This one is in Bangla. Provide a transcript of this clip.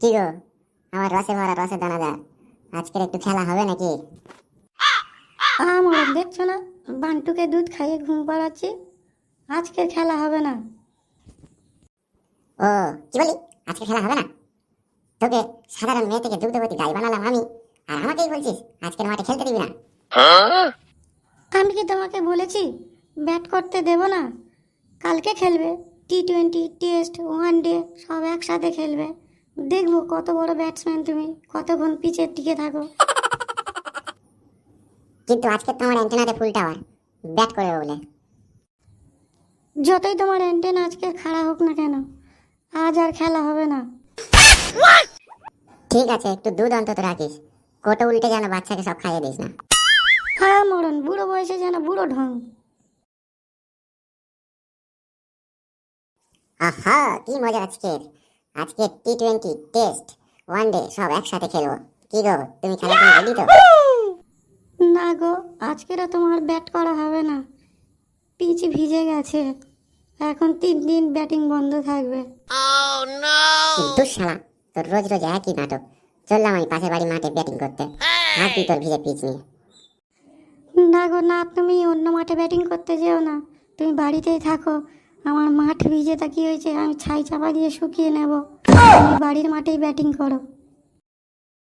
কি গো আমার রসে ভরা রসে দানাদার। আজকের একটু খেলা হবে নাকি? আমার দেখছ না? বান্টুকে দুধ খাইয়ে ঘুম পাড়াচ্ছি। আজকের খেলা হবে না। ও কি বলি? আজকে খেলা হবে না? তোকে সাধারণ মেয়ে থেকে দুগ্ধবতী গাই বানালাম আমি আর আমাকেই বলছিস আজকের মাঠে খেলতে দিবি না। আমি কি তোমাকে বলেছি ব্যাট করতে দেব না? কালকে খেলবে T twenty test one day সব একসাথে খেলবে। দেখব কত বড় ব্যাটসম্যান তুমি কতক্ষণ পিচের টিকে থাকো। কিন্তু আজকে তোমার অ্যান্টেনাতে ফুল টাওয়ার ব্যাট করবে বলে। যতই তোমার অ্যান্টেনা আজকে খাড়া হোক না কেন আজ আর খেলা হবে না। ঠিক আছে একটু দুধ অন্তত রাখিস কোটো উল্টে যেন বাচ্চাকে সব খাইয়ে দিস না। হ্যাঁ মরণ বুড়ো বয়সে যেন বুড়ো ঢং। আহা কি মজা আজকের। আজকে T twenty test one day সব একসাথে খেলব। কি গো তুমি জন্য রেডি তো? না গো আজকেরও তোমার ব্যাট করা হবে না। পিচ ভিজে গেছে। এখন তিন দিন ব্যাটিং বন্ধ থাকবে। দুঃশালা তোর রোজ রোজ একই নাটক। চললাম আমি পাশের বাড়ি মাঠে ব্যাটিং করতে। থাকবি তোর ভিজে পিচ নিয়ে। না গো না তুমি অন্য মাঠে ব্যাটিং করতে যেও না। তুমি বাড়িতেই থাকো। আমার মাঠ ভিজে তা কি হয়েছে আমি ছাই চাপা দিয়ে শুকিয়ে নেব। বাড়ির মাঠেই ব্যাটিং করো।